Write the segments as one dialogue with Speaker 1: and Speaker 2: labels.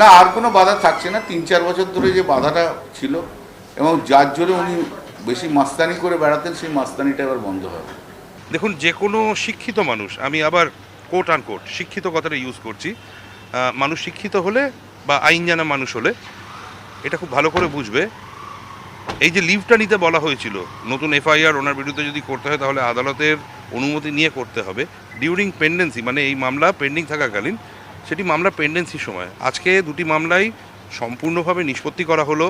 Speaker 1: না আর কোনো বাধা থাকছে না। তিন চার বছর ধরে যে বাধাটা ছিল এবং যার জোরে উনি বেশি মাস্তানি করে বেড়াতেন সেই মাস্তানিটা এবার বন্ধ হবে।
Speaker 2: দেখুন যে কোনো শিক্ষিত মানুষ আমি আবার কোট আন কোট শিক্ষিত কথাটা ইউজ করছি মানুষ শিক্ষিত হলে বা আইন জানা মানুষ হলে এটা খুব ভালো করে বুঝবে। এই যে লিভটা নিতে বলা হয়েছিল নতুন এফআইআর ওনার বিরুদ্ধে যদি করতে হয় তাহলে আদালতের অনুমতি নিয়ে করতে হবে। ডিউরিং পেন্ডেন্সি মানে এই মামলা পেন্ডিং থাকাকালীন সেটি মামলা পেন্ডেন্সির সময়। আজকে দুটি মামলাই সম্পূর্ণভাবে নিষ্পত্তি করা হলো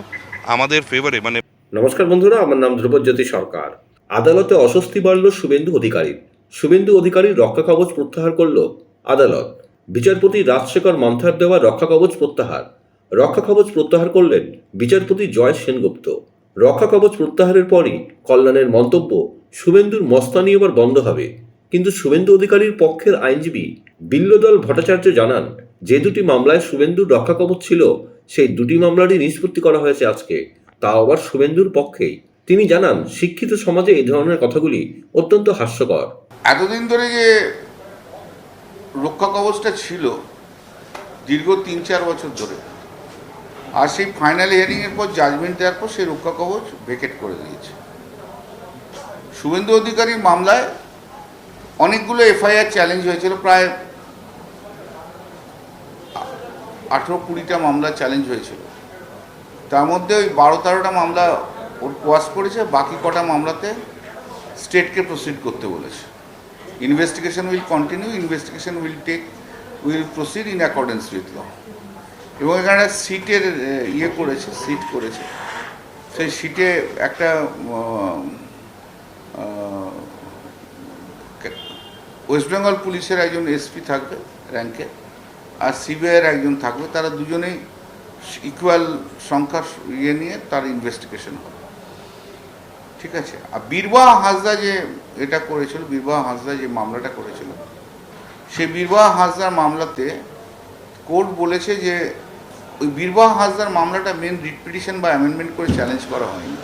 Speaker 2: আমাদের ফেভারে মানে
Speaker 3: নমস্কার বন্ধুরা, আমার নাম ধ্রুবজ্যোতি সরকার। আদালতে অস্বস্তি বাড়ল শুভেন্দু অধিকারীর শুভেন্দু অধিকারীর রক্ষা কবচ প্রত্যাহার করল আদালত। বিচারপতি রাজশেখর মান্থার দেওয়া রক্ষা কবচ প্রত্যাহার। রক্ষা কবচ প্রত্যাহার করলেন বিচারপতি জয় সেনগুপ্ত। রক্ষা কবচ প্রত্যাহারের পরই কল্যাণের মন্তব্য শুভেন্দুর মস্তানি এবার বন্ধ হবে। কিন্তু শুভেন্দু অধিকারীর পক্ষের আইনজীবী বিল্লদল ভট্টাচার্য জানান, যে দুটি মামলায় শুভেন্দুর রক্ষা কবচ ছিল, সেই দুটি মামলারই নিষ্পত্তি করা হয়েছে আজকে। তা আবার শুভেন্দুর পক্ষেই। তিনি জানান, শিক্ষিত সমাজে এই ধরনের কথাগুলি অত্যন্ত হাস্যকর।
Speaker 1: এতদিন ধরে যে রক্ষা কবচটা ছিল, দীর্ঘ তিন চার বছর ধরে, আর সেই ফাইনাল হিয়ারিংয়ের পর জাজমেন্ট দেওয়ার পর, সেই রক্ষা কবচ ভেকেট করে দিয়েছে। শুভেন্দু অধিকারীর মামলায় অনেকগুলো এফআইআর চ্যালেঞ্জ হয়েছিল, প্রায় আঠেরো কুড়িটা মামলা চ্যালেঞ্জ হয়েছিল। তার মধ্যে ওই বারো তেরোটা মামলা ওর কোয়াশ করেছে, বাকি কটা মামলাতে স্টেটকে প্রসিড করতে বলেছে। Investigation will continue investigation will take will proceed in accordance with law এবং এখানে সিটের ইয়ে করেছে সিট করেছে। সেই সিটে একটা ওয়েস্ট বেঙ্গল পুলিশের একজন এসপি থাকবে র্যাঙ্কে আর সিবিআইয়ের একজন থাকবে। তারা দুজনেই ইকুয়াল সংখ্যার ইয়ে নিয়ে তার ইনভেস্টিগেশন হবে। ঠিক আছে? আর বীরবাহ হাসদা যে এটা করেছিল বীরবাহ হাসদা যে মামলাটা করেছিল, সেই বীরবাহ হাসদার মামলাতে কোর্ট বলেছে যে ওই বীরবাহ হাসদার মামলাটা মেন রিট পিটিশন বা অ্যামেন্ডমেন্ট করে চ্যালেঞ্জ করা হয়নি।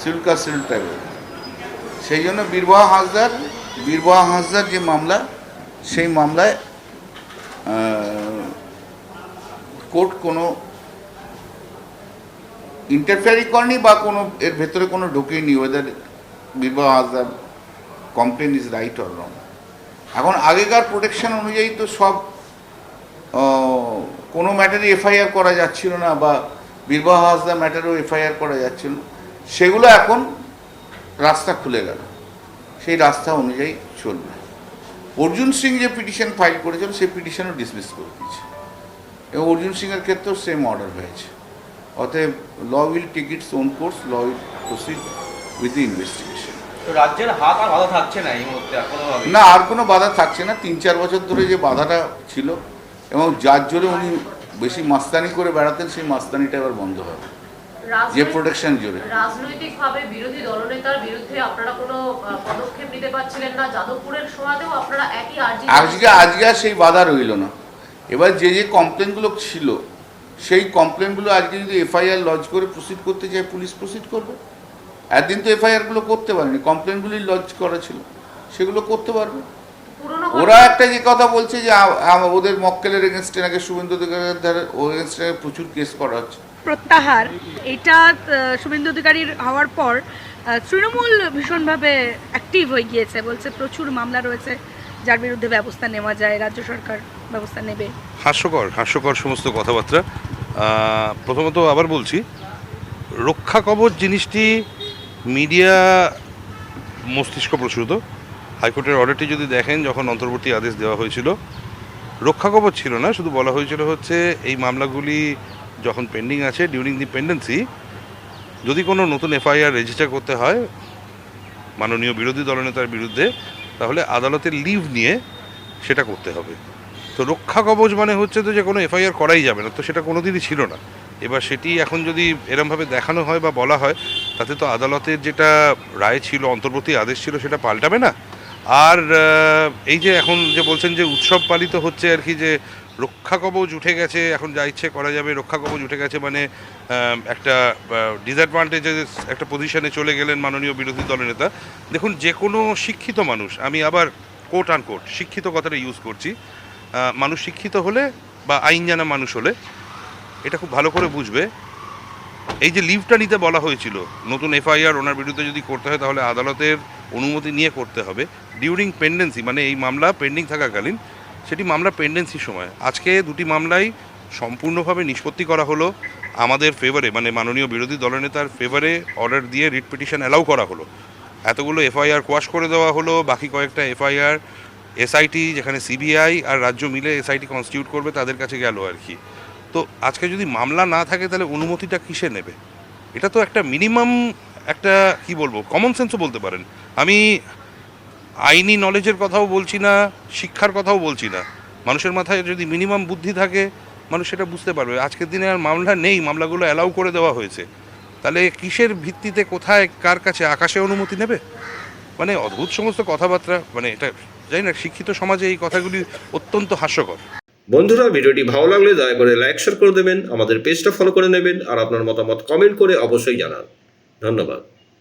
Speaker 1: Civil caste civil tribunal. সেই জন্য বীরবাহ হাসদার বীরবাহ হাসদার যে মামলা, সেই মামলায় কোর্ট কোনো ইন্টারফেয়ারি করেনি বা কোনো, এর ভেতরে কোনো ঢুকেনি ওয়েদার বিবাহ হাসদার complain is right or wrong এখন আগেকার প্রোটেকশন অনুযায়ী তো সব কোনো ম্যাটারে এফআইআর করা যাচ্ছিল না বা বিবাহ হাসদার ম্যাটারেও এফআইআর করা যাচ্ছিল সেগুলো এখন রাস্তা খুলে গেল। সেই রাস্তা অনুযায়ী চলবে। অর্জুন সিং যে পিটিশন ফাইল করেছিল সেই পিটিশনও ডিসমিস করে দিয়েছে। এবং অর্জুন সিংয়ের ক্ষেত্রেও সেম অর্ডার হয়েছে। অতএব law will take its own course law will proceed with the investigation
Speaker 4: তো রাজ্যের হাত আর বাধা থাকছে না এই মুহূর্তে
Speaker 1: না আর কোনো বাধা থাকছে না। তিন চার বছর ধরে যে বাধাটা ছিল এবং যার জোরে উনি বেশি মাস্তানি করে বেড়াতেন সেই মাস্তানিটা এবার বন্ধ হবে। যে প্রোটেকশন জোরে
Speaker 5: রাজনৈতিকভাবে বিরোধী দলনেতার বিরুদ্ধে আপনারা কোনো পদক্ষেপ নিতে পারছিলেন না। যাদবপুরের সময়তেও আপনারা একই আর্জি
Speaker 1: আজকে আজকে আর সেই বাধা রইল না। এবার যে যে কমপ্লেনগুলো ছিল সেই কমপ্লেনগুলো আজকে যদি এফআইআর লজ করে প্রসিড করতে চায় পুলিশ প্রসিড করবে। একদিন তো এফআইআরগুলো করতে পারেনি। কমপ্লেনগুলি লজ করা ছিল। সেগুলো করতে পারবে। ওরা একটা যে কথা বলছে যে ওদের মক্কেলের এগেনস্টে নাকি শুভেন্দু ওর এগেনস্টে প্রচুর কেস করা হচ্ছে।
Speaker 6: প্রত্যাহার, এটা শুভেন্দু অধিকারীর হওয়ার পর তৃণমূল ভীষণভাবে অ্যাক্টিভ হয়ে গিয়েছে, বলছে প্রচুর মামলা রয়েছে, যার বিরুদ্ধে ব্যবস্থা নেওয়া যায়, রাজ্য সরকার ব্যবস্থা নেবে।
Speaker 2: হাস্যকর হাস্যকর সমস্ত কথাবার্তা। প্রথমত আবার বলছি, রক্ষা কবচ জিনিসটি মিডিয়া মস্তিষ্ক প্রসূত হাইকোর্টের অর্ডারটি যদি দেখেন, যখন অন্তর্বর্তী আদেশ দেওয়া হয়েছিল, রক্ষা কবচ ছিল না, শুধু বলা হয়েছিল হচ্ছে এই মামলাগুলি যখন পেন্ডিং আছে ডিউরিং দি পেন্ডেন্সি যদি কোনো নতুন এফআইআর রেজিস্টার করতে হয়, মাননীয় বিরোধী দলনেতার বিরুদ্ধে, তাহলে আদালতের লিভ নিয়ে সেটা করতে হবে। তো রক্ষা কবচ মানে হচ্ছে তো যে কোনো এফআইআর করাই যাবে না, তো সেটা কোনো দিনই ছিল না। এবার সেটি এখন যদি এরমভাবে দেখানো হয় বা বলা হয়, তাতে তো আদালতের যেটা রায় ছিল, অন্তর্বর্তী আদেশ ছিল, সেটা পাল্টাবে না। আর এই যে এখন যে বলছেন যে উৎসব পালিত হচ্ছে আর কি, যে রক্ষা কবচ উঠে গেছে, এখন যা ইচ্ছে করা যাবে রক্ষা কবচ উঠে গেছে মানে একটা ডিসঅ্যাডভান্টেজে একটা পজিশনে চলে গেলেন মাননীয় বিরোধী দলনেতা দেখুন, যে কোনো শিক্ষিত মানুষ, আমি আবার কোট আন কোট শিক্ষিত কথাটা ইউজ করছি মানুষ শিক্ষিত হলে বা আইন জানা মানুষ হলে, এটা খুব ভালো করে বুঝবে। এই যে লিভটা নিতে বলা হয়েছিল, নতুন এফআইআর ওনার বিরুদ্ধে যদি করতে হয়, তাহলে আদালতের অনুমতি নিয়ে করতে হবে। ডিউরিং পেন্ডেন্সি মানে এই মামলা পেন্ডিং থাকাকালীন সেটি মামলা পেন্ডেন্সির সময়। আজকে দুটি মামলাই সম্পূর্ণভাবে নিষ্পত্তি করা হলো আমাদের ফেভারে মানে মাননীয় বিরোধী দলনেতার ফেভারে অর্ডার দিয়ে রিট পিটিশন অ্যালাউ করা হলো। এতগুলো এফআইআর কোয়াশ করে দেওয়া হলো, বাকি কয়েকটা এফআইআর এসআইটি যেখানে সিবিআই আর রাজ্য মিলে এসআইটি কনস্টিটিউট করবে, তাদের কাছে গেল আর কি। তো আজকে যদি মামলা না থাকে, তাহলে অনুমতিটা কিসে নেবে? এটা তো একটা মিনিমাম একটা, কি বলব কমন সেন্সও বলতে পারেন। আমি আইনি নলেজের কথাও বলছি না, শিক্ষার কথাও বলছি না। মানুষের মাথায় যদি মিনিমাম বুদ্ধি থাকে, মানুষ সেটা বুঝতে পারবে। আজকের দিনে আর মামলা নেই, মামলাগুলো অ্যালাউ করে দেওয়া হয়েছে। তাহলে কিসের ভিত্তিতে, কোথায়, কার কাছে, আকাশে অনুমতি নেবে? মানে অদ্ভুত সমস্ত কথাবার্তা মানে এটা জানি না, শিক্ষিত সমাজে এই কথাগুলি অত্যন্ত হাস্যকর।
Speaker 3: বন্ধুরা, ভিডিওটি ভালো লাগলে দয়া করে লাইক শেয়ার করে দেবেন, আমাদের পেজটা ফলো করে নেবেন, আর আপনার মতামত কমেন্ট করে অবশ্যই জানান। ধন্যবাদ।